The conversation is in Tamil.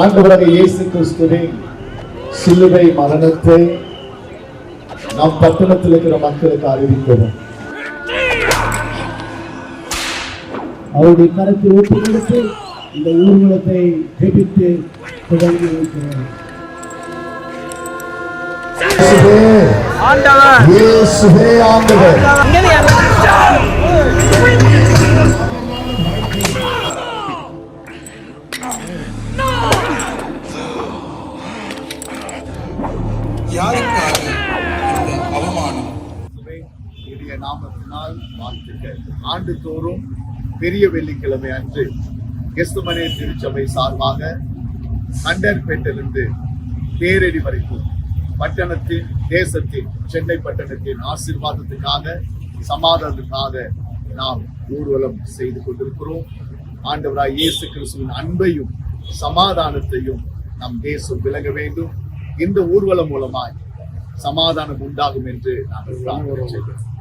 ஆண்டவராக இயேசு கிறிஸ்துவின் சிலுவை மரணத்தை நம் பட்டணத்தில் இருக்கிற மக்களுக்கு அறிவிக்கவும். அவருடைய கரத்தை ஒப்பு கொடுத்து இந்த ஊர்வலத்தை ஜெபித்து தொடங்கி வைக்கிறோம் இயேசுவே ஆண்டவர். யாருக்காக இந்த அவமானம்? இனிய நாமத்தினால் வாழ்த்துக்கள் ஆண்டுதோறும் பெரிய வெள்ளிக்கிழமை அன்று கிறிஸ்துமனே திருச்சபை சார்பாக கண்டர்பேட்டிலிருந்து தேரடி வரைக்கும் பட்டணத்தின் தேசத்தின் சென்னை பட்டணத்தின் ஆசீர்வாதத்துக்காக சமாதானத்துக்காக நாம் ஊர்வலம் செய்து கொண்டிருக்கிறோம். ஆண்டவராய் இயேசு கிறிஸ்துவின் அன்பையும் சமாதானத்தையும் நம் தேசம் விளங்க வேண்டும். இந்த ஊர்வலம் மூலமாய் சமாதானம் உண்டாகும் என்று நாங்கள் பிரார்த்தனை செய்கிறோம்.